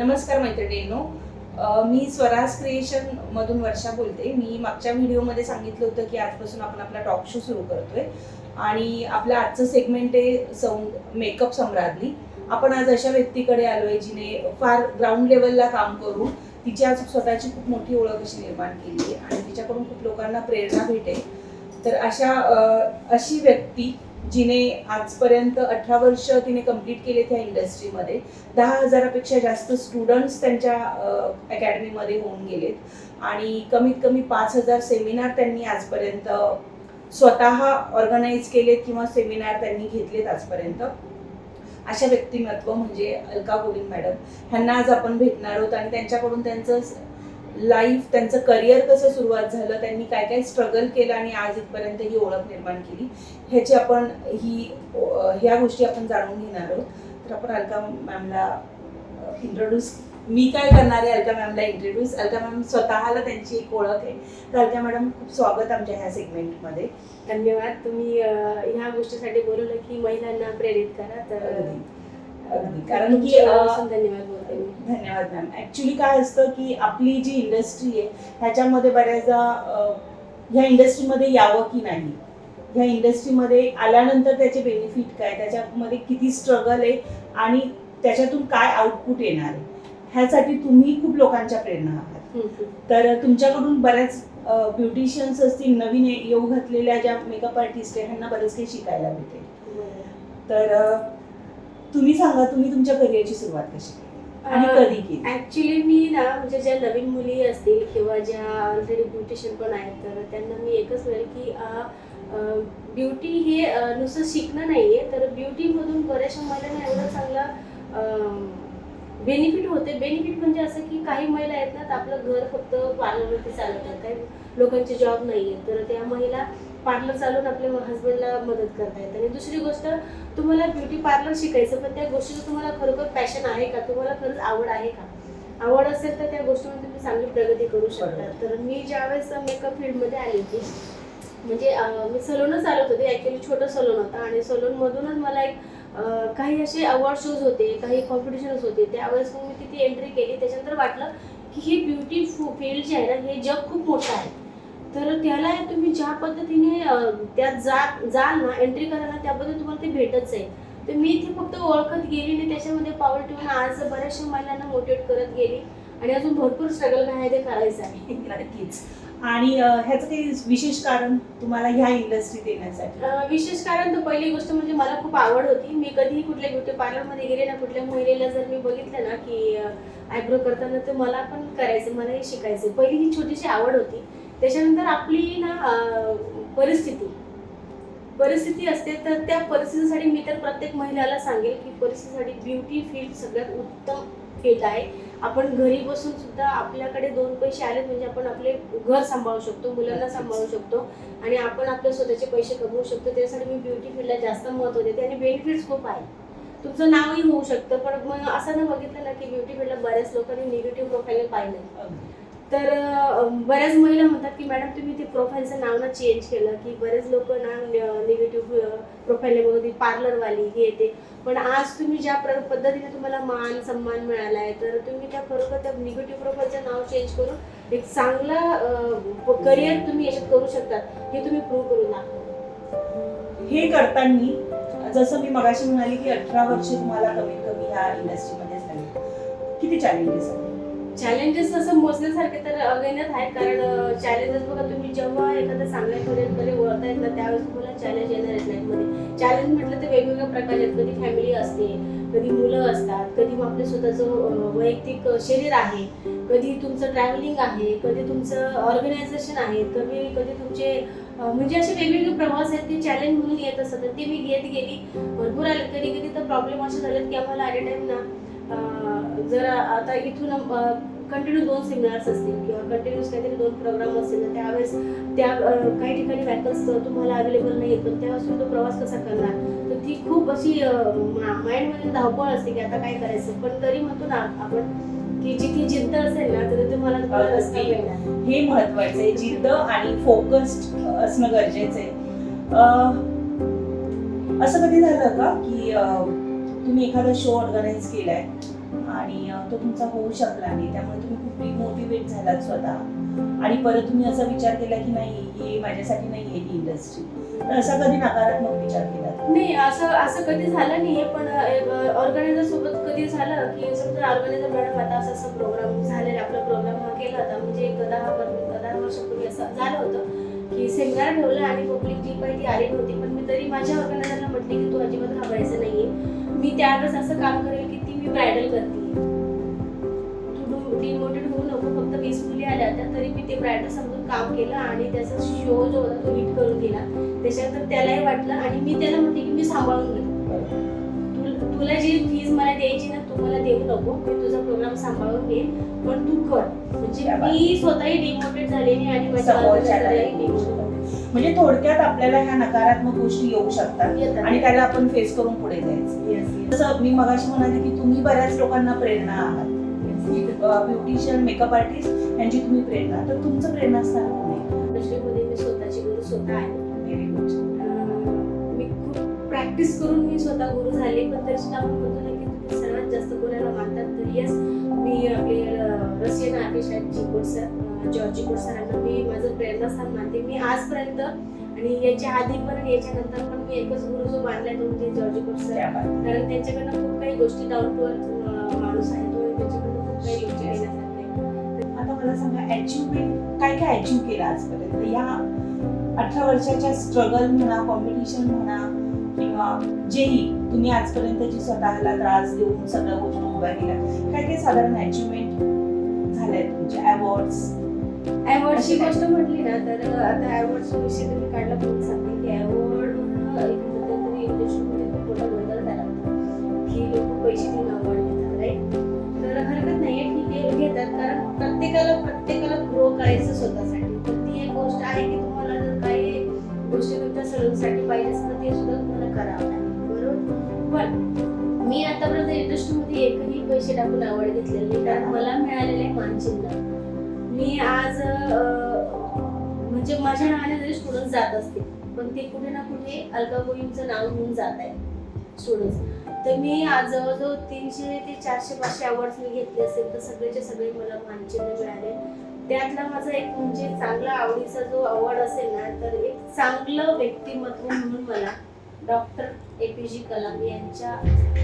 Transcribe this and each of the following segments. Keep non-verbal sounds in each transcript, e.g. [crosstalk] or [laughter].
नमस्कार मैत्रिणींनो. मी स्वराज क्रिएशन मधून वर्षा बोलते. मी मागच्या व्हिडिओमध्ये सांगितलं होतं की आजपासून आपण आपला टॉक शो सुरू करतोय. आणि आपलं आजचं सेगमेंट आहे सौ मेकअप सम्राज्ञी. आपण आज अशा व्यक्तीकडे आलोय जिने फार ग्राउंड लेवलला काम करून तिची आज स्वतःची खूप मोठी ओळख अशी निर्माण केली आहे. आणि तिच्याकडून खूप लोकांना प्रेरणा भेटेल. तर अशा अशी व्यक्ती जिने आजपर्यंत अठरा वर्ष तिने कंप्लीट केले त्या इंडस्ट्रीमध्ये दहा हजारापेक्षा जास्त स्टुडंट्स त्यांच्या अकॅडमीमध्ये होऊन गेलेत. आणि कमीत कमी पाच हजार सेमिनार त्यांनी आजपर्यंत स्वतः ऑर्गनाईज केलेत किंवा सेमिनार त्यांनी घेतलेत आजपर्यंत. अशा व्यक्तिमत्व म्हणजे अलका गोविंद मॅडम. ह्यांना आज आपण भेटणार आहोत आणि त्यांच्याकडून त्यांचं लाईफ त्यांचं करिअर कसं सुरुवात झालं त्यांनी काय काय स्ट्रगल केलं आणि आज इथपर्यंत ही ओळख निर्माण केली ह्याची आपण ही ह्या गोष्टी आपण जाणून घेणार आहोत. तर आपण अलका मॅमला इंट्रोड्यूस मी काय करणार आहे अलका मॅमला इंट्रोड्यूस अलका मॅम स्वतःला त्यांची एक ओळख आहे. तर अलका मॅडम खूप स्वागत आमच्या ह्या सेगमेंटमध्ये धन्यवाद. तुम्ही ह्या गोष्टीसाठी बोलवलं की महिलांना प्रेरित करा तर अगदी. कारण की धन्यवाद मॅम. ॲक्च्युली काय असतं की आपली जी इंडस्ट्री आहे ह्याच्यामध्ये बऱ्याचदा ह्या इंडस्ट्रीमध्ये यावं की नाही? ह्या इंडस्ट्रीमध्ये आल्यानंतर त्याचे बेनिफिट काय? त्याच्यामध्ये किती स्ट्रगल आहे? आणि त्याच्यातून काय आउटपुट येणार आहे? ह्यासाठी तुम्ही खूप लोकांच्या प्रेरणा आहात. तर तुमच्याकडून बऱ्याच ब्युटिशियन्स असतील नवीन येऊ घातलेल्या ज्या मेकअप आर्टिस्ट आहे ह्यांना बरंच काही शिकायला भेटेल. तर तुम्ही सांगा तुम्ही तुमच्या करिअरची सुरुवात कशी केली? आणि कधी केली? ऍक्च्युली मी ना म्हणजे ज्या नवीन मुली असतील किंवा ज्या ऑलरेडी ब्युटिशियन पण आहेत तर त्यांना मी एकच म्हणेल की ब्युटी हे नुसतं शिकणं नाहीये तर ब्युटीमधून बऱ्याचशा महिलांना एवढं चांगलं बेनिफिट होते. बेनिफिट म्हणजे असं की काही महिला आहेत ना तर आपलं घर फक्त पार्लरवरती चालवतात. काही लोकांचे जॉब नाही आहे तर त्या महिला पार्लर चालवून आपल्या हस्बंडला मदत करतायत. आणि दुसरी गोष्ट तुम्हाला ब्युटी पार्लर शिकायचं पण त्या गोष्टीचं तुम्हाला खरोखर पॅशन आहे का? तुम्हाला खरंच आवड आहे का? आवड असेल तर त्या गोष्टीमध्ये तुम्ही चांगली प्रगती करू शकता. तर मी ज्यावेळेस मेकअप फील्डमध्ये आली होती म्हणजे मी सलूनच चालवत होते. ॲक्च्युली छोटं सलून होतं आणि सलूनमधूनच मला एक काही असे अवॉर्ड शोज होते काही कॉम्पिटिशन्स होते. त्यावेळेस मग मी तिथे एंट्री केली. त्याच्यानंतर वाटलं की ही ब्युटी फील्ड जे आहे ना हे जग खूप मोठं आहे. तर त्याला तुम्ही ज्या पद्धतीने त्यात जा जाल ना एंट्री करा ना त्या पद्धतीने तुम्हाला ते भेटत जाईल तर मी इथे फक्त ओळखत गेली आणि त्याच्यामध्ये पाऊल ठेवून आज बऱ्याचशा महिलांना मोटिवेट करत गेली. आणि अजून भरपूर स्ट्रगल काय ते करायचं आहे. [laughs] नक्कीच. आणि ह्याचं काही विशेष कारण तुम्हाला ह्या इंडस्ट्रीत येण्यासाठी विशेष कारण तर पहिली गोष्ट म्हणजे मला खूप आवड होती. मी कधीही कुठल्या ब्युटी पार्लरमध्ये गेले ना कुठल्या महिलेला जर मी बघितलं ना की आयब्रो करताना तर मला पण करायचं मलाही शिकायचं. पहिली ही छोटीशी आवड होती. त्याच्यानंतर आपली ना परिस्थिती. परिस्थिती असते तर त्या परिस्थितीसाठी मी तर प्रत्येक महिलाला सांगेल की परिस्थितीसाठी ब्युटी फील्ड सगळ्यात उत्तम फील्ड आहे. आपण घरी बसून सुद्धा आपल्याकडे दोन पैसे आले म्हणजे आपण आपले घर सांभाळू शकतो मुलांना सांभाळू शकतो आणि आपण आपले स्वतःचे पैसे कमवू शकतो. त्यासाठी मी ब्युटी फील्डला जास्त महत्त्व देते आणि बेनिफिट्स खूप आहे. तुमचं नावही होऊ शकतं पण मग असं ना बघितलं ना की ब्युटी फील्डला बऱ्याच लोकांनी निगेटिव्ह प्रोफाईल पाहिलं तर बऱ्याच महिला म्हणतात की मॅडम तुम्ही ते प्रोफाईलचं नाव ना चेंज केलं की बरेच लोक ना निगेटिव्ह प्रोफाईल बघते पार्लरवाली हे ते. पण आज तुम्ही ज्या पद्धतीने तुम्हाला मान सन्मान मिळाला आहे तर तुम्ही त्या खरोखर त्या निगेटिव्ह प्रोफाईलचं नाव चेंज करून एक चांगला करिअर तुम्ही याच्यात करू शकता हे तुम्ही प्रूव्ह करून दाखवा. हे करताना जसं मी मगाशी म्हणाली की अठरा वर्ष तुम्हाला कमीत कमी ह्या इंडस्ट्रीमध्ये झाली किती चॅलेंजेस आहेत चॅलेंजेस असं मोजण्यासारखे तर अगेनच आहेत कारण चॅलेंजेस बघा तुम्ही जेव्हा एखाद्या चांगल्या करिअरकडे वळतायत ना त्यावेळेस तुम्हाला चॅलेंज येणार आहेत लाईफमध्ये चॅलेंज म्हटलं तर वेगवेगळ्या प्रकारचे आहेत. कधी फॅमिली असते कधी मुलं असतात कधी मग आपलं स्वतःचं वैयक्तिक शरीर आहे कधी तुमचं ट्रॅव्हलिंग आहे कधी तुमचं ऑर्गनायझेशन आहे कधी कधी तुमचे म्हणजे असे वेगवेगळे प्रवास आहेत ते चॅलेंज म्हणून येत असतात. ते मी घेत गेली. भरपूर आले. कधी कधी तर प्रॉब्लेम असे झालेत की आम्हाला ॲट अ टाइम ना जर आता इथून कंटिन्यू दोन सेमिनार्स असतील किंवा कंटिन्यूस काहीतरी दोन प्रोग्राम असतील तर त्यावेळेस त्या काही ठिकाणी वॅकन्स तुम्हाला अवेलेबल नाही पण त्यावेळेस तो प्रवास कसा करणार? तर ती खूप अशी माइंडमध्ये धावपळ असते की आता काय करायचं? पण तरी म्हणतो ना आपण की जिथे जिद्द असेल ना तर तुम्हाला हे महत्वाचं आहे. जिद्द आणि फोकस्ड असणं गरजेचं आहे. असं कधी झालं का की तुम्ही एखादा शो ऑर्गनाईज केलाय? आणि तो तुमचा होऊ शकला नाही. त्यामुळे तुम्ही खूप डिमोटिवेट झालात स्वतः. आणि परत तुम्ही असा विचार केला की नाही हे माझ्यासाठी नाही आहे ही इंडस्ट्री तर असा कधी नकारात्मक विचार केला नाही असं असं कधी झालं नाहीये पण ऑर्गनायझर सोबत कधी झालं की समजा ऑर्गनायझर मॅडम आता असं असं प्रोग्राम झालेला आपला प्रोग्राम केला होता. म्हणजे एक दहा दहा वर्षापूर्वी असं झालं होतं की सेमिनार ठेवलं आणि पब्लिक जी काही ती आली नव्हती. पण मी तरी माझ्या ऑर्गनायझरला म्हटले की तू अजिबात घाबरायचं नाहीये. मी त्यावेळेस असं काम करेल की ती मी ब्रायडल करते. डिमोटेड होऊ नको फक्त वीस मुली आल्या होत्या तरी मी ते ब्रायडल समजून काम केलं आणि त्याचा शो जो होता तो हिट करून दिला. त्याच्यानंतर त्यालाही वाटलं आणि मी त्याला म्हटले की मी सांभाळून घेतो तुल- जी फीज मला द्यायची ना तू मला देऊ नको मी तुझा प्रोग्राम सांभाळून घेईन पण तू कर. म्हणजे. मी स्वतःही डिमोटेड झालेली आणि म्हणजे थोडक्यात आपल्याला ह्या नकारात्मक गोष्टी येऊ शकतात. आणि त्याला आपण फेस करून पुढे जायचं. मी मगाशी म्हणाले की तुम्ही बऱ्याच लोकांना प्रेरणा आहात. ब्युटिशियन मेकअप आर्टिस्ट यांची तुम्ही प्रेरणा. तर तुमचं प्रेरणास्थान कोण आहे इंडस्ट्रीमध्ये मी स्वतःची गुरु स्वतः आहे. व्हेरी गुड अं, मी खूप प्रॅक्टिस करून मी स्वतः गुरु झाले पण तरी सुद्धा आपण म्हणतो ना की तुम्ही सर्वात जास्त कोणाला मानतात तर येस मी आपले अं, रशियन आर्टिस्ट आहेत चिकोट सर जॉर्ज चिकोट सरांना मी माझं प्रेरणास्थान मानते. मी आजपर्यंत आणि याच्या आधी पण आणि याच्या नंतर पण मी एकच गुरु जो मानलाय तो म्हणजे जॉर्ज चिकोट सर कारण त्यांच्याकडनं खूप काही गोष्टी डाऊन टू अर्थ माणूस आहे. तो आणि सांगा अचिव्हमेंट काय काय अचीव्ह केलं आजपर्यंत? या अठरा वर्षाच्या स्ट्रगल म्हणा कॉम्पिटिशन म्हणा किंवा जेही तुम्ही आजपर्यंत जी स्वतःला त्रास देऊन सगळ्या गोष्टी उभ्या केल्या काय काय साधारण अचिव्हमेंट झाल्या तुमचे? अवॉर्ड्स अवॉर्डची गोष्ट म्हटली ना तर आता अवॉर्डचा विषय तुम्ही काढला म्हणून सांगते की अवॉर्ड एक मध्यंतरी इंडस्ट्रीमध्ये खूप मोठा गोंधळ झाला की लोक पैसे देऊन टाकून आवड घेतलेली त्यात मला मिळालेले मानचिन्ह. मी आज म्हणजे माझ्या नावाने जरी स्टुडंट जात असतील पण ते कुठे ना कुठे अलका गोईंचं नाव घेऊन जात आहे स्टुडंट तर मी आज जवळजवळ तीनशे ते चारशे पाचशे अवॉर्ड्स मी घेतले असेल तर सगळेचे सगळे मला मानचिन्ह मिळाले. त्यातला माझा एक म्हणजे चांगला आवडीचा जो अवॉर्ड असेल ना तर एक चांगलं व्यक्तिमत्व म्हणून मला doctor A P J Kalam यांच्या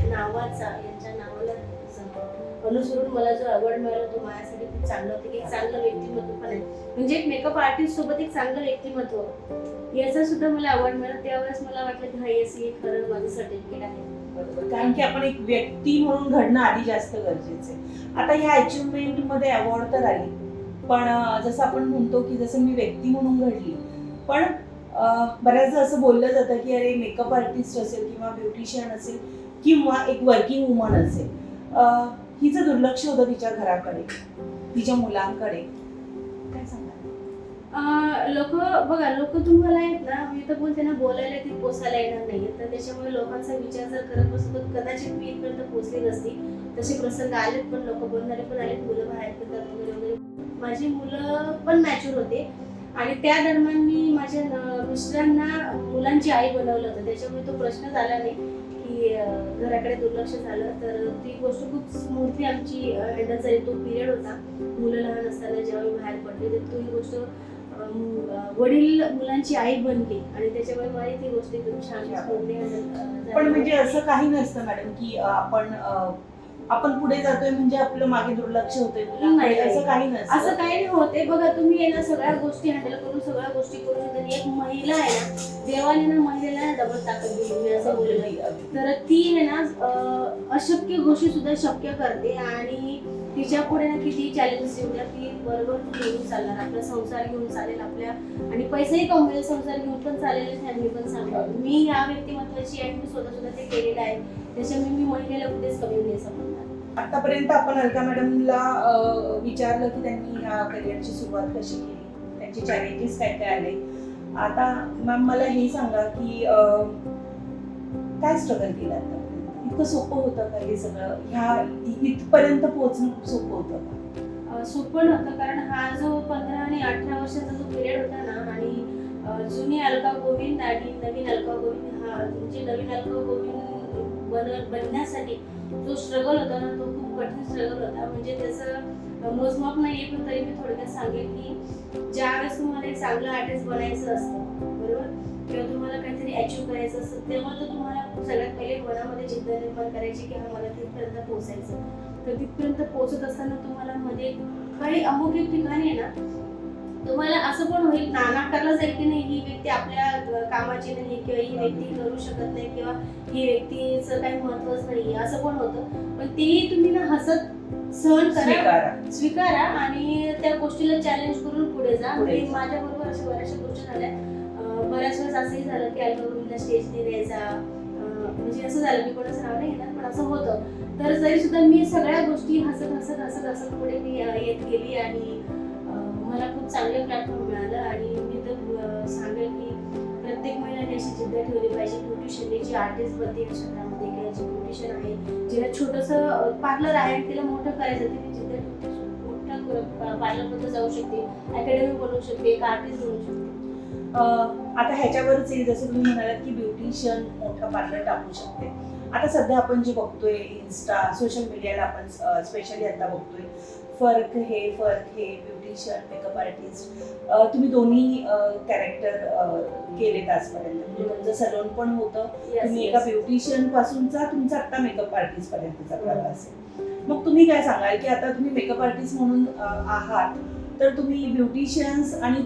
नावाचा यांच्या नावाला अनुसरून मला जो अवॉर्ड मिळाला तो माझ्यासाठी खूप चांगलं होतं. की एक चांगलं व्यक्तिमत्व पण आहे. म्हणजे एक मेकअप आर्टिस्ट सोबत एक चांगलं व्यक्तिमत्व. याचा सुद्धा मला अवॉर्ड मिळाला. त्यावेळेस मला वाटलं की हा येस हे खरं माझं सर्टिफिकेट आहे. कारण की आपण एक व्यक्ती म्हणून घडणं आधी जास्त गरजेचं आहे. आता ह्या अचिव्हमेंटमध्ये अवॉर्ड तर आली. पण जसं आपण म्हणतो की जसं मी व्यक्ती म्हणून घडली. पण बऱ्याचदा असं बोललं जातं की अरे मेकअप आर्टिस्ट असेल किंवा ब्युटिशियन असेल किंवा एक वर्किंग वुमन असेल. हिचं दुर्लक्ष होतं तिच्या घराकडे तिच्या मुलांकडे. काय सांगाल? लोक बघा लोक तुम्हाला आहेत ना मी तर बोलते ना बोलायला ती पोसायला येणार नाही तर त्याच्यामुळे लोकांचा विचार जर करत बसतो तर कदाचित मी इथपर्यंत पोचली नसती. तसे प्रसंग आलेत पण लोक बोलणारे पण आले मुलं बाहेर पडतात वगैरे वगैरे. माझी मुलं पण मॅच्युअर होते. आणि त्या दरम्यान मी माझ्या मिस्टरांना मुलांची आई बनवलं होतं. त्याच्यामुळे तो प्रश्न आला नाही. घराकडे दुर्लक्ष झालं तर ती गोष्ट खूप स्मूथली आमची हँडल झाली. तो पिरियड होता. मुलं लहान असताना जेव्हा मी बाहेर पडले तर तो ही गोष्ट वडील मुलांची आई बनली. आणि त्याच्यामुळे मला ती गोष्ट एकदम छान पण म्हणजे असं काही नसतं मॅडम की आपण आपण पुढे जातोय म्हणजे आपलं मागे दुर्लक्ष होतंय. मुलांकडे नाही, नाही. असं काही नसतं. असं काही नाही होते बघा तुम्ही आहे ना सगळ्या गोष्टी हँडल करून सगळ्या गोष्टी करू शकता आणि एक महिला आहे ना देवाने ना महिलेला डबल ताकद दिली मी असं बोलले. तर ती आहे ना अं, अशक्य गोष्टी सुद्धा शक्य करते आणि तिच्या पुढे ना किती चॅलेंजेस येऊ द्या ती बरोबर घेऊन चालणार. आपला संसार घेऊन चालेल आपल्या. आणि पैसेही कमवेल संसार घेऊन पण चालेल फॅमिली पण सांभाळ मी या व्यक्तिमत्वाची आहे मी स्वतः सुद्धा ते केलेलं आहे. त्याच्यामुळे मी महिलेला कुठेच कमी नाही समजणार आतापर्यंत आपण अलका मॅडमला विचारलं की त्यांनी ह्या करिअरची सुरुवात कशी केली? त्यांचे चॅलेंजेस काय काय आले? आता मॅम मला हे सांगा की काय स्ट्रगल केलं आता इतकं सोपं होतं का हे सगळं? ह्या इथपर्यंत पोहोचणं खूप सोपं होतं का? सोपं नव्हतं कारण हा जो पंधरा आणि अठरा वर्षाचा जो पिरियड होता ना आणि जुनी अलका गोविंद आणि नवीन अलका गोविंद हा म्हणजे नवीन अलका गोविंद बन बनण्यासाठी जो स्ट्रगल होता ना तो खूप कठीण स्ट्रगल होता. म्हणजे त्याचं मोजमाप नाही आहे पण तरी मी थोडक्यात सांगेल की ज्यावेळेस तुम्हाला एक चांगलं आर्टिस्ट बनायचं असतं बरोबर? किंवा तुम्हाला काहीतरी अचीव करायचं असतं तेव्हा तर तुम्हाला सगळ्यात पहिले मनामध्ये जिद्द निर्माण करायची की हा मला तिथपर्यंत पोहोचायचं. तर तिथपर्यंत पोहोचत असताना तुम्हाला मध्ये काही अमुक ठिकाणी आहे ना तुम्हाला असं पण होईल ना नाकारलं जाईल की नाही ही व्यक्ती आपल्या कामाची नाही किंवा ही व्यक्ती करू शकत नाही किंवा ही व्यक्तीचं काही महत्वच नाही असं पण होतं. पण तेही तुम्ही ना हसत सहन करा स्वीकारा. आणि त्या गोष्टीला चॅलेंज करून पुढे जा. पुढे आणि जा. माझ्या बरोबर अशा बऱ्याचशा गोष्टी झाल्या. बऱ्याच वेळेस असंही झालं की अल्बमला स्टेज नाही द्यायचा म्हणजे असं झालं मी कोणाचं नाव नाही घेणार पण असं होतं. तर जरी सुद्धा मी सगळ्या गोष्टी हसत हसत हसत हसत पुढे मी येत गेली आणि मला खूप चांगलं प्लॅटफॉर्म मिळालं आणि मी तर सांगेल की प्रत्येक महिन्याने अशी जिद्द ठेवली पाहिजे. ब्युटिशियनने जी आर्टिस्ट बनते या क्षेत्रामध्ये किंवा जी ब्युटिशियन आहे जिला छोटंसं पार्लर आहे तिला मोठं करायचं तिने जिद्द मोठं पार्लरमध्ये जाऊ शकते अकॅडमी बनवू शकते एक आर्टिस्ट बनवू शकते. आता ह्याच्यावरच येईल जसं तुम्ही म्हणालात की ब्युटिशियन मोठं पार्लर टाकू शकते. आता सध्या आपण जे बघतोय इन्स्टा सोशल मीडियाला आपण स्पेशली आता बघतोय. फर्क हे फर्क हे ब्युटिशियन मेकअप आर्टिस्ट तुम्ही दोन्ही कॅरेक्टर केलेत आजपर्यंत. म्हणजे तुमचं सलोन पण होतं. तुम्ही. एका ब्युटिशियन पासूनचा तुमचा आता मेकअप आर्टिस्ट पर्यंतचा प्रवास आहे. मग तुम्ही काय सांगाल की आता तुम्ही मेकअप आर्टिस्ट म्हणून आहात. तर तुम्ही ब्युटिशियन्स आणि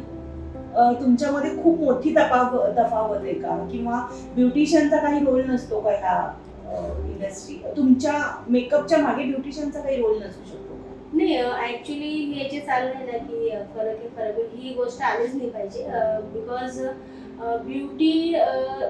तुमच्यामध्ये खूप मोठी तफाव तफावत आहे का? किंवा ब्युटिशियनचा काही रोल नसतो का ह्या इंडस्ट्री तुमच्या मेकअपच्या मागे ब्युटिशियनचा काही रोल नसू शकतो? नाही ऍक्च्युली हे जे चाललंय ना की फरक आहे फरक आहे ही गोष्ट आलीच नाही पाहिजे. बिकॉज ब्युटी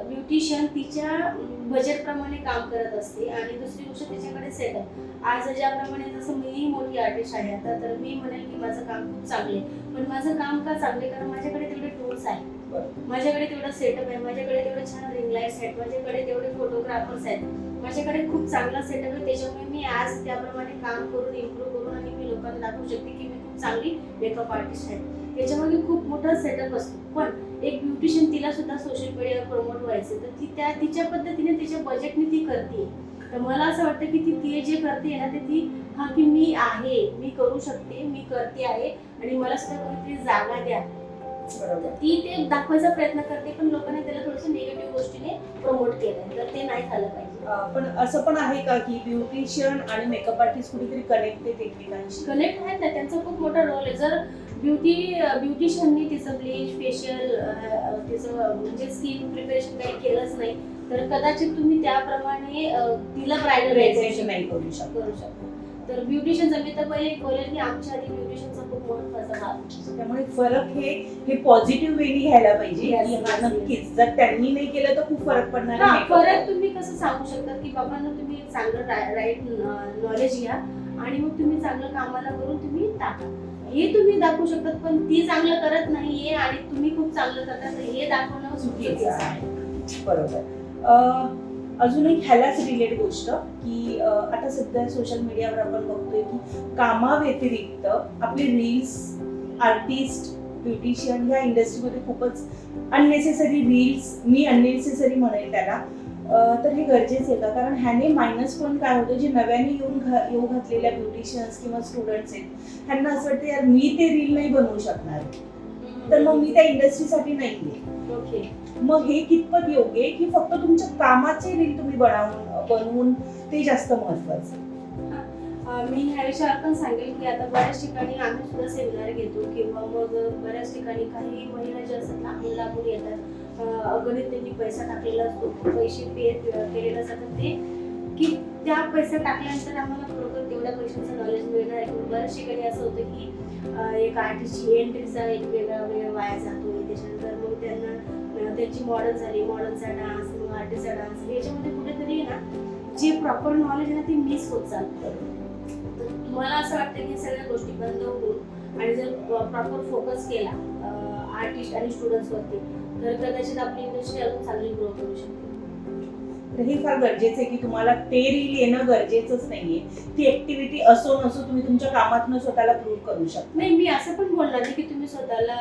ब्युटिशियन तिच्या बजेटप्रमाणे काम करत असते आणि दुसरी गोष्ट त्याच्याकडे सेटअप आज ज्याप्रमाणे जसं मीही मोठी आर्टिस्ट आहे आता तर मी म्हणेल की माझं काम खूप चांगलं आहे. पण माझं काम का चांगलं आहे? कारण माझ्याकडे तेवढे टूल्स आहेत. माझ्याकडे तेवढं सेटअप आहे माझ्याकडे तेवढे छान रिंग लाईट्स आहेत माझ्याकडे तेवढे फोटोग्राफर्स आहेत. माझ्याकडे खूप चांगला सेटअप आहे त्याच्यामुळे मी आज त्याप्रमाणे काम करून इम्प्रूव्ह करून आणि मी लोकांना दाखवू शकते की मी खूप चांगली मेकअप आर्टिस्ट आहे. त्याच्यामध्ये खूप मोठा सेटअप असतो. पण एक ब्युटिशियन तिला सुद्धा सोशल मीडियावर प्रमोट व्हायचं. तर ती त्या तिच्या पद्धतीने तिच्या बजेटने ती करते. तर मला असं वाटतं की ती ती जे करते ना ते ती हा की मी आहे मी करू शकते मी करते आहे आणि मला सुद्धा कोणीतरी जागा द्या. बरोबर ती ते दाखवायचा प्रयत्न करते पण लोकांनी त्याला थोडंसं निगेटिव्ह गोष्टीने प्रमोट केलंय. तर ते नाही झालं पाहिजे. पण असं पण आहे का की ब्युटिशियन आणि मेकअप आर्टिस्ट कुठेतरी कनेक्टेड एकमेकांशी? कनेक्ट आहेत ना त्यांचा खूप मोठा रोल आहे. जर ब्युटी ब्युटिशियननी तिचं ब्लीच फेशियल तिचं म्हणजे स्किन प्रिपरेशन काही केलंच नाही तर कदाचित तुम्ही त्याप्रमाणे तिला ब्रायडल नाही करू शकत. करू शकता. तर ब्युटिशियनचं मी तर पहिले बोलेल की आमच्या आधी ब्युटिशियनचा खूप महत्त्वाचा भाग. त्यामुळे फरक हे हे पॉझिटिव्ह वेनी घ्यायला पाहिजे Yes, की yes, नक्कीच जर त्यांनी नाही केलं तर खूप फरक पडणार हा आहे. तुम्ही कसं सांगू शकता की बाबांना तुम्ही चांगलं राईट नॉलेज घ्या आणि मग तुम्ही चांगलं कामाला करून तुम्ही टाका हे तुम्ही दाखवू शकतात पण ती चांगलं करत नाहीये आणि तुम्ही खूप चांगलं करता तर हे दाखवणं चुकीचं चुकीचं आहे. आहे बरोबर अं, अजून एक ह्यालाच रिलेट गोष्ट की आता सध्या सोशल मीडियावर आपण बघतोय की कामाव्यतिरिक्त आपले रील्स आर्टिस्ट ब्युटिशियन ह्या इंडस्ट्रीमध्ये खूपच अननेसेसरी रील्स मी अननेसेसरी म्हणेल त्याला तर हे गरजेचं आहे. का कारण ह्याने मायनस पॉईंट काय होतं? जे नव्याने येऊन घा येऊ घातलेल्या ब्युटिशियन्स किंवा स्टुडंट्स आहेत ह्यांना असं वाटतं यार मी ते रील नाही बनवू शकणार. तर मग मी त्या इंडस्ट्रीसाठी नाही आहे ओके मग हे कितपत योग्य आहे की फक्त तुमच्या कामाचे रील तुम्ही बनवून बनवून ते जास्त महत्वाचं मी ह्या विषयावर पण सांगेल की आता बऱ्याच ठिकाणी आम्ही सुद्धा सेमिनार घेतो किंवा मग बऱ्याच ठिकाणी काही महिला ज्या असतात लहान लागून येतात. अगदी अगणित त्यांनी पैसा टाकलेला असतो पैसे पे केलेला जातात ते की त्या पैसा टाकल्यानंतर आम्हाला खरोखर तेवढ्या पैशाचं नॉलेज मिळणार आहे. किंवा बऱ्याच ठिकाणी असं होतं की एक आर्टिस्टची एंट्रीचा एक वेगळा वेळ वाया जातो त्याच्यानंतर मग त्यांना त्यांची मॉडर्न झाली मॉडर्नचा डान्स मग आर्टिस्टचा डान्स याच्यामध्ये कुठेतरी ना जे प्रॉपर नॉलेज आहे ना ते मिस होत चालतं तर तुम्हाला असं वाटतं की सगळ्या गोष्टी बंद होऊन आणि जर प्रॉपर फोकस केला आर्टिस्ट आणि स्टुडंट्सवरती तर कदाचित आपली इंडस्ट्री अजून चांगली ग्रो करू शकते. हे फार गरजेचं आहे की तुम्हाला ते रील येणं गरजेचंच नाहीये. ती ऍक्टिव्हिटी असो नसो तुम्ही तुमच्या कामातून स्वतःला प्रूव्ह करू शकता. नाही मी असं पण बोलणार नाही की तुम्ही स्वतःला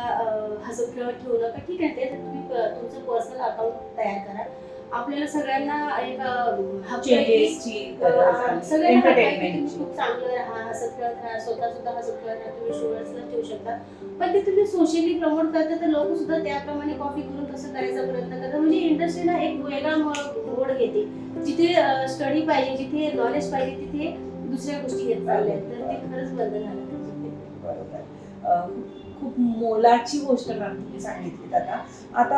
हसत ठेवू नका. ठीक आहे ते तुम्ही तुमचं पर्सनल अकाउंट तयार करा. आपल्याला सगळ्यांना एक सगळ्यांना तुम्ही खूप चांगलं राहा हसत खेळत राहा स्वतः सुद्धा हसत खेळत राहा तुम्ही स्टुडंट्सला ठेवू शकता. पण ते तुम्ही सोशली प्रमोट करता तर लोक सुद्धा त्याप्रमाणे कॉपी करून तसं करायचा प्रयत्न करतात. म्हणजे इंडस्ट्रीला एक वेगळा मोड घेते. जिथे स्टडी पाहिजे जिथे नॉलेज पाहिजे तिथे दुसऱ्या गोष्टी घेत चालल्या. तर ते खरंच बंद झालं बरोबर. खूप मोलाची गोष्ट मॅम तुम्ही सांगितलीत आता आता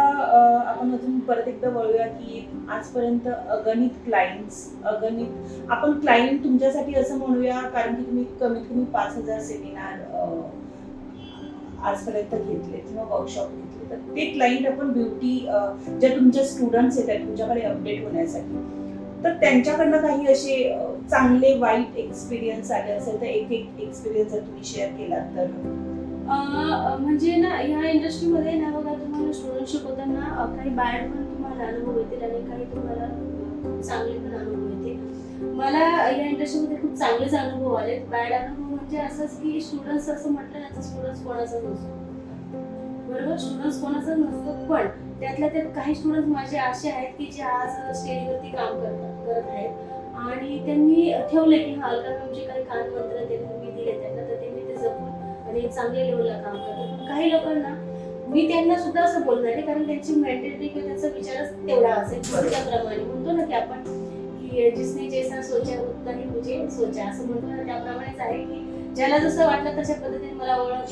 आपण अजून परत एकदा वळूया की आजपर्यंत अगणित क्लायंट्स अगणित आपण क्लायंट तुमच्यासाठी असं म्हणूया कारण की तुम्ही कमीत कमी पाच हजार सेमिनार आजपर्यंत घेतले किंवा वर्कशॉप घेतले. तर ते क्लायंट आपण ब्युटी ज्या तुमच्या स्टुडंट्स येतात तुमच्याकडे अपडेट होण्यासाठी. तर त्यांच्याकडनं काही असे चांगले वाईट एक्सपिरियन्स आले असेल तर एक एक एक्सपिरियन्स जर तुम्ही शेअर केलात तर? म्हणजे ना ह्या इंडस्ट्रीमध्ये ना बघा तुम्हाला स्टुडंट शिकवताना काही बॅड पण तुम्हाला अनुभव येतील आणि काही तुम्हाला खूप चांगले पण अनुभव येतील. मला या इंडस्ट्रीमध्ये खूप चांगलेच अनुभव आले बॅड अनुभव म्हणजे असंच की स्टुडंट्स असं म्हटलं ना तर स्टुडंट्स कोणाचाच नसतो. बरोबर? स्टुडंट्स कोणाचाच नसतो पण त्यातल्या त्यात काही स्टुडंट्स माझे असे आहेत की जे आज स्टेजवरती काम करतात करत आहेत. आणि त्यांनी ठेवले की हा अल्कानमचे काही कानमंत्र त्यांनी आणि चांगल्या लेवलला काम करतात. पण काही लोकांना मी त्यांना सुद्धा असं बोलणार आहे कारण त्यांची मेंटॅलिटी किंवा त्यांचा विचारच तेवढा असेल. त्याप्रमाणे म्हणतो ना की आपण की जिसने जैसा सोचा उतना ही मुझे सोचा. असं म्हणतो ना त्याप्रमाणेच आहे की ज्याला जसं वाटलं तशा पद्धतीने मला ओळखलं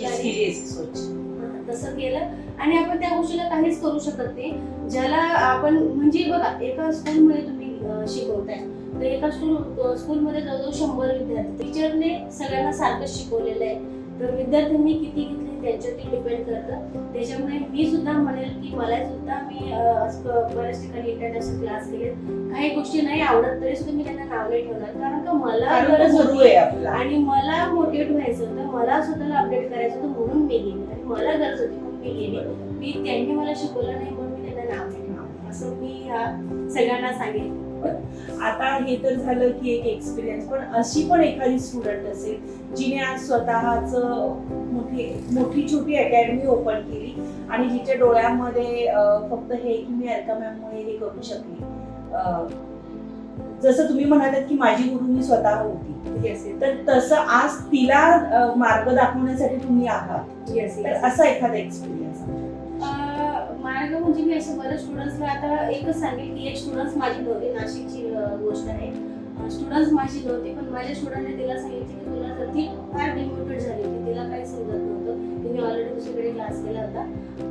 तसं केलं. आणि आपण त्या गोष्टीला काहीच करू शकत नाही. ज्याला आपण म्हणजे बघा एका स्कूलमध्ये तुम्ही शिकवताय. तर एका स्कूल स्कूलमध्ये जवळजवळ शंभर विद्यार्थी. टीचरने सगळ्यांना सारखंच शिकवलेलं आहे. तर विद्यार्थ्यांनी किती घेतले त्यांच्यावरती डिपेंड करतं. त्याच्यामुळे मी सुद्धा म्हणेल की मला सुद्धा मी बऱ्याच ठिकाणी इंटरनॅशनल क्लास केले काही गोष्टी नाही आवडत तरी सुद्धा मी त्यांना नाव नाही ठेवणार. कारण का मला गरज होती आणि मला मोटिवेट व्हायचं होतं. मला स्वतःला अपडेट करायचं होतं म्हणून मी गेले. आणि मला गरज होती म्हणून मी गेले. मी त्यांनी मला शिकवलं नाही म्हणून मी त्यांना नाव नाही ठेवणार. असं मी ह्या सगळ्यांना सांगेन. आता हे तर झालं की एक एक्सपिरियन्स पण अशी पण एखादी स्टुडंट असेल जिने आज स्वतःच मोठी मोठी छोटी अकॅडमी ओपन केली आणि जिच्या डोळ्यामध्ये फक्त हे की मी अलका मॅममुळे हे करू शकली. जसं तुम्ही म्हणालात की माझी गुरु मी स्वतः होती. येस तर तसं आज तिला मार्ग दाखवण्यासाठी तुम्ही आहात. येस तर असा एखादा एक्सपिरियन्स म्हणजे मी अशा बऱ्याच स्टुडंट्सला आता एकच सांगेल की एक स्टुडंट्स माझी नव्हती नाशिकची गोष्ट आहे. स्टुडंट्स माझी नव्हती पण माझ्या स्टुडंटने तिला सांगितले की तुला तर ती फार डिमोटिवेट झाली होती. तिला काही समजत नव्हतं. तिने ऑलरेडी दुसरीकडे क्लास केला होता.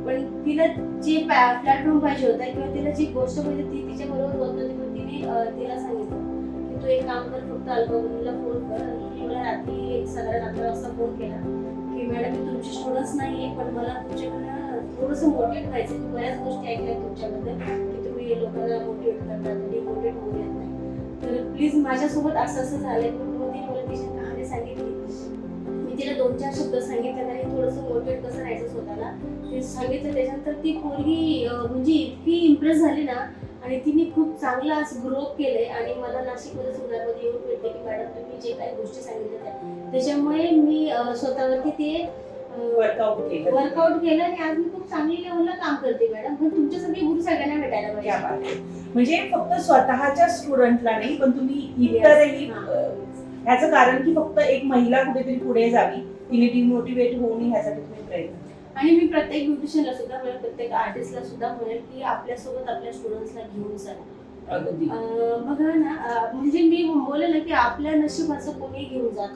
पण तिला जे प्लॅटफॉर्म पाहिजे होता किंवा तिला जी गोष्ट पाहिजे ती तिच्या बरोबर होत नव्हती. पण तिने तिला सांगितलं की तू एक काम कर फक्त अल्बमला फोन कर. आणि मला रात्री एक साधारण अकरा वाजता फोन केला. की मॅडम मी तुमची स्टुडंट्स नाही आहे पण मला तुमच्याकडनं थोडंसं मोटिवेट व्हायचं मी बऱ्याच गोष्टी ऐकल्या तुमच्याबद्दल की तुम्ही लोकांना मोटिवेट करतात मोटिवेट होऊ देत नाही. तर प्लीज माझ्यासोबत असं असं झालंय. पण मला तिची कहाणी सांगितली. मी तिला दोन चार शब्द सांगितले आणि थोडंसं मोटिवेट कसं राहायचं स्वतःला ते सांगितलं. त्याच्यानंतर ती पोरगी म्हणजे इतकी इम्प्रेस झाली ना आणि तिने खूप चांगला ग्रो केलंय आणि मला नाशिकमध्ये सुधारमध्ये येऊन भेटले की मॅडम तुम्ही जे काही गोष्टी सांगितल्या त्या त्याच्यामुळे मी स्वतःवरती ते वर्कआउट केलं. वर्कआउट केलं आणि आज मी खूप चांगली लेवलला काम करते मॅडम. पण तुमच्या सगळे गुरु सगळ्यांना भेटायला पाहिजे. म्हणजे फक्त स्वतःच्या स्टुडंटला नाही पण तुम्ही इतरही ह्याचं कारण की फक्त एक महिला कुठेतरी पुढे जावी. तिने डिमोटिवेट होऊ नये ह्यासाठी तुम्ही प्रयत्न आणि मी प्रत्येक ब्युटिशियनला सुद्धा म्हणेल प्रत्येक आर्टिस्टला सुद्धा म्हणेल की आपल्यासोबत आपल्या स्टुडंट्सला घेऊन चला अं, बघा ना म्हणजे मी बोलले ना की आपल्या नशिबाचं कोणी घेऊन जात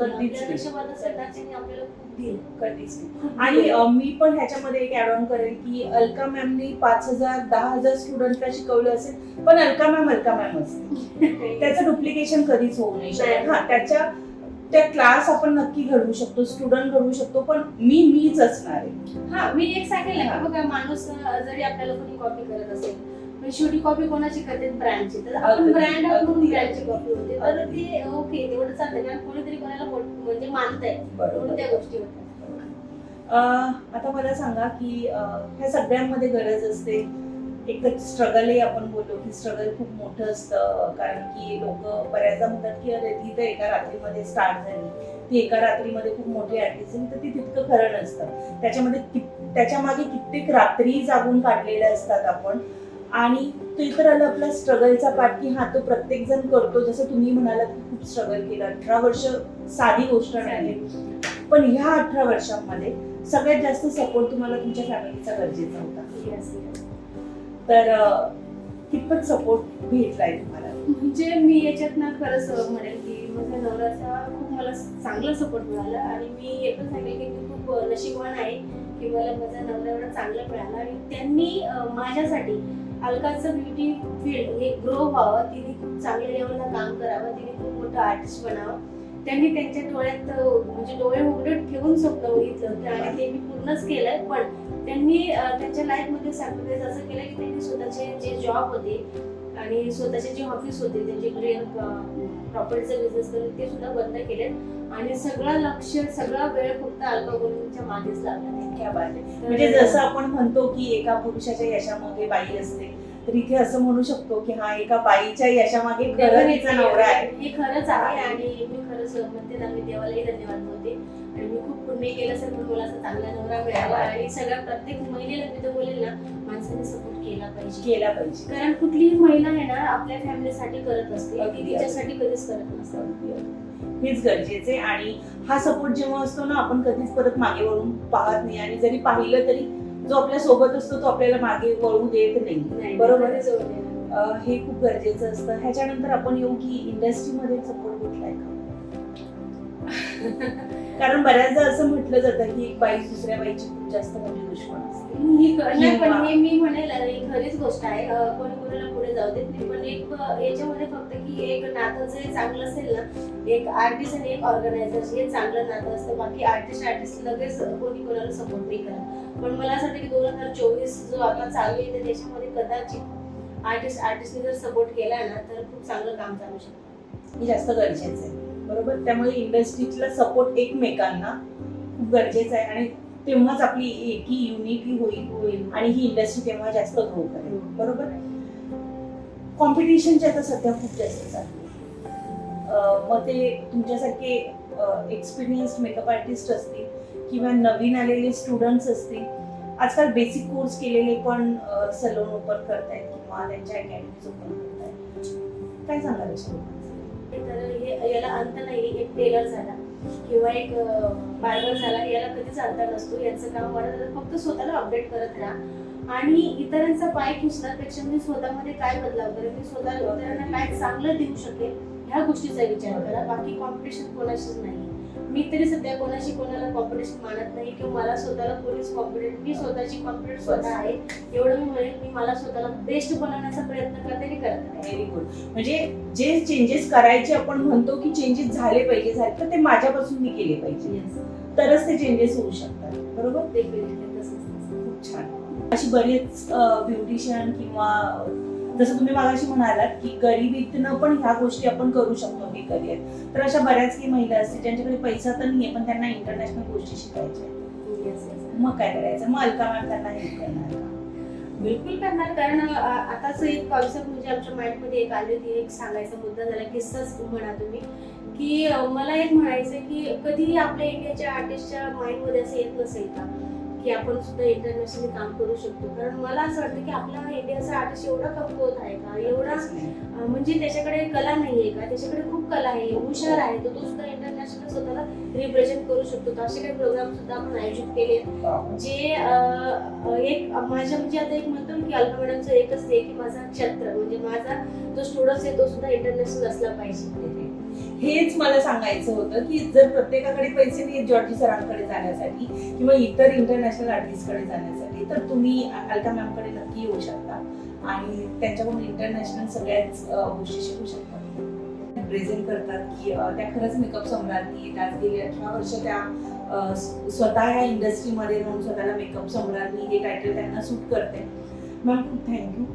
सदाच्याने आपल्याला खूप दिलं. कधीच आणि मी पण ह्याच्यामध्ये एक ऍड ऑन करेन की अलका मॅमने पाच हजार दहा हजार स्टुडंटला शिकवलं असेल पण अलका मॅम अलका मॅम असते [laughs] त्याचं डुप्लिकेशन कधीच होऊ नाही. हा त्याच्या त्या क्लास आपण नक्की घडवू शकतो स्टुडंट घडवू शकतो पण मी मीच असणार आहे. हा मी एक सांगेल ना. की बघा माणूस जरी आपल्याला कोणी कॉपी करत असेल पण शेवटी कॉपी कोणाची करते? ब्रँडची तर आपण अगदी, ब्रँड आहोत म्हणून अगदी. ब्रँडची कॉपी होते. तर ते ओके तेवढं चालतं कारण कोणीतरी कोणाला मोठ- म्हणजे मानतंय. म्हणून बरोबर त्या गोष्टी होतात अं, आता मला सांगा की अं, ह्या सगळ्यांमध्ये गरज असते. एक तर स्ट्रगलही आपण बोललो की स्ट्रगल खूप मोठं असतं. कारण की लोक बऱ्याचदा म्हणतात की अरे ती तर एका रात्रीमध्ये स्टार्ट झाली. ती एका रात्रीमध्ये खूप मोठी आर्टिस्ट झाली तर ती तितकं खरं नसतं. त्याच्यामध्ये त्याच्यामागे कित्येक रात्री जागून काढलेल्या असतात आपण. आणि ते तर आलं आपला स्ट्रगलचा पार्ट की हा तो प्रत्येक जण करतो. जसं तुम्ही म्हणालात की खूप स्ट्रगल केलं. अठरा वर्ष साधी गोष्ट नाही. पण ह्या अठरा वर्षांमध्ये सगळ्यात जास्त सपोर्ट तुम्हाला तुमच्या फॅमिलीचा गरजेचा होता. तर कितपत सपोर्ट भेटलाय तुम्हाला? म्हणजे मी याच्यात ना खरंच म्हणेल की माझ्या नवऱ्याचा खूप मला चांगला सपोर्ट मिळाला आणि मी हे पण सांगेल की मी खूप नशीबवान आहे की मला माझा नवरा एवढा चांगला मिळाला आणि त्यांनी माझ्यासाठी अलकाचं ब्युटी फील्ड हे ग्रो व्हावं तिने खूप चांगल्या लेवलला काम करावं तिने खूप मोठं आर्टिस्ट बनावं. त्यांनी त्यांच्या डोळ्यात म्हणजे डोळे उघडे ठेवून स्वप्न बघितलं होतं आणि ते मी पूर्णच केलंय पण त्यांनी त्यांच्या लाईफमध्ये सॅक्रिफाईस असं केलं की त्यांनी स्वतःचे जे जॉब होते आणि स्वतःचे जे ऑफिस होते त्यांचे ग्रेन प्रॉपर्टीचा बिझनेस करून ते सुद्धा बंद केले आणि सगळं लक्ष सगळा वेळ फक्त अलका मागेच लागला म्हणजे जसं आपण म्हणतो की एका पुरुषाच्या यशामागे बाई असते तर इथे असं म्हणू शकतो की हा एका बाईच्या यशामागे खरं तिचा नवरा आहे. हे खरंच आहे आणि मी खरंच म्हणते ना मी देवालाही धन्यवाद बोलते. आणि मी खूप पुण्य केलं असेल म्हणून मला असा चांगला नवरा मिळाला आणि सगळ्या प्रत्येक महिलेला मी तर बोलेल ना माणसाने सपोर्ट केला पाहिजे. केला पाहिजे. कारण कुठलीही महिला आहे ना आपल्या फॅमिलीसाठी करत असते. अगदी, ती तिच्यासाठी कधीच करत नसते. हेच गरजेचे आणि हा सपोर्ट जेव्हा असतो ना आपण कधीच परत मागे वळून पाहत नाही. आणि जरी पाहिलं तरी जो आपल्यासोबत असतो तो आपल्याला मागे वळू देत नाही. बरोबर. हे खूप गरजेचं असतं. ह्याच्यानंतर आपण येऊ की इंडस्ट्रीमध्ये सपोर्ट भेटलाय का? [laughs] कारण बऱ्याचदा असं म्हटलं जातं की एक बाई दुसऱ्या बाईची खूप जास्त मोठी दुश्मन पण हे मी म्हणेल ही खरीच गोष्ट आहे. कोणी कोणाला पुढे जाऊ देत नाही. पण एक याच्यामध्ये फक्त की एक नातं जे चांगलं असेल ना एक आर्टिस्ट आणि एक ऑर्गनायझर हे चांगलं नातं असतं. बाकी आर्टिस्ट आर्टिस्ट लगेच कोणी कोणाला सपोर्ट नाही करत. पण मला असं वाटतं की दोन हजार चोवीस जो आता चालू आहे त्या देशामध्ये कदाचित आर्टिस्ट आर्टिस्टने जर सपोर्ट केला ना तर खूप चांगलं काम चालू शकतं. हे जास्त गरजेचं आहे. बरोबर? त्यामुळे इंडस्ट्रीतला सपोर्ट एकमेकांना खूप गरजेचं आहे. आणि तेव्हाच आपली एकी युनिटी होईल. होईल आणि ही इंडस्ट्री तेव्हा जास्त ग्रो करेल. बरोबर? कॉम्पिटिशनची आता सध्या खूप जास्त चालू मग ते तुमच्यासारखे एक्सपिरियन्स्ड मेकअप आर्टिस्ट असतील किंवा नवीन आलेले स्टुडंट्स असतील. आजकाल बेसिक कोर्स केलेले पण सलोन ओपन करतायत किंवा त्यांच्या अकॅडमीज ओपन करतायत. काय सांगाल हे याला अंत नाही एक टेलर झाला. किंवा एक बार्बर झाला याला कधीच अंतर नसतो. यांचं काम वाढत राहतं. फक्त स्वतःला अपडेट करत राहा. आणि इतरांचा पाय खेचण्यापेक्षा मी स्वतःमध्ये काय बदलाव करेल मी स्वतः इतरांना काय चांगलं देऊ शकेल ह्या गोष्टीचा विचार करा. बाकी कॉम्पिटिशन कोणाशीच नाही मी तरी सध्या कोणाशी कोणाला कॉम्पिटिशन मानत नाही किंवा मला स्वतःला कोणीच कॉम्पिटेंट मी स्वतःची कॉम्पिटेंट स्वतः आहे. एवढं मी म्हणेन मी मला स्वतःला बेस्ट बनवण्याचा प्रयत्न करते आणि करत व्हेरी गुड म्हणजे जे चेंजेस करायचे आपण म्हणतो की चेंजेस झाले पाहिजे झाले तर ते माझ्यापासून मी केले पाहिजे. तरच ते चेंजेस होऊ शकतात. बरोबर? तसंच. खूप छान. अशी बरेच ब्युटिशियन किंवा जसं तुम्ही मागाशी म्हणालात की गरिबीतनं पण ह्या गोष्टी आपण करू शकतो हे करिअर तर अशा बऱ्याच काही महिला असतील ज्यांच्याकडे पैसा तर नाहीये पण त्यांना इंटरनॅशनल गोष्टी शिकायच्या. मग काय करायचं मग अलका मॅम त्यांना हेल्प करणार? बिलकुल करणार कारण आताच एक कॉन्सेप्ट म्हणजे आमच्या माइंडमध्ये एक आली होती एक सांगायचा मुद्दा झाला किस्साच म्हणा तुम्ही की मला एक म्हणायचं की कधीही आपल्या इंडियाच्या आर्टिस्टच्या माइंडमध्ये असं येत नसेल का की आपण सुद्धा इंटरनॅशनली काम करू शकतो. कारण मला असं वाटतं की आपला इंडियाचा आर्टिस्ट एवढा कमकुवत आहे का? एवढा म्हणजे त्याच्याकडे कला नाहीये का? त्याच्याकडे खूप कला आहे हुशार आहे. तर तो सुद्धा इंटरनॅशनल स्वतःला रिप्रेझेंट करू शकतो. तर असे काही प्रोग्राम सुद्धा आपण आयोजित केले जे एक माझ्या म्हणजे आता एक म्हणतो की अल्का मॅडमचं एकच ते की माझा क्षत्र म्हणजे माझा जो स्टुडंट आहे तो सुद्धा इंटरनॅशनल असला पाहिजे. हेच मला सांगायचं होतं की जर प्रत्येकाकडे पैसे नाही जॉर्जी सरांकडे जाण्यासाठी किंवा इतर इंटरनॅशनल आर्टिस्टकडे जाण्यासाठी तर तुम्ही अलका मॅमकडे नक्की येऊ शकता. आणि त्यांच्याकडून इंटरनॅशनल सगळ्याच गोष्टी शिकू शकता. प्रेझेंट करतात की त्या खरंच मेकअप सम्राज्ञी आहेत. आज गेली अठरा वर्ष त्या स्वतः या इंडस्ट्रीमध्ये राहून स्वतःला मेकअप सम्राज्ञी हे टायटल त्यांना सूट करते. मॅम खूप थँक्यू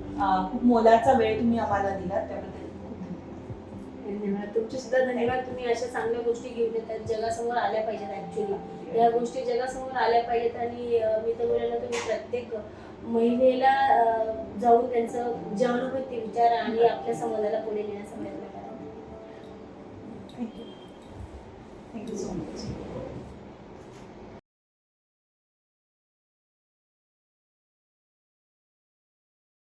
खूप मोलाचा वेळ तुम्ही आम्हाला दिला त्याबद्दल धन्यवाद. धन्यवाद तुमचे सुद्धा धन्यवाद. तुम्ही अशा चांगल्या गोष्टी घेऊन येतात जगासमोर आल्या पाहिजेत ऍक्च्युली या गोष्टी जगासमोर आल्या पाहिजेत आणि मी तर बोलायला तुम्ही प्रत्येक महिलेला जाऊन त्यांचं जे अनुभव ते आणि आपल्या समाजाला पुढे नेण्याचा प्रयत्न करा. Thank you thank you so much.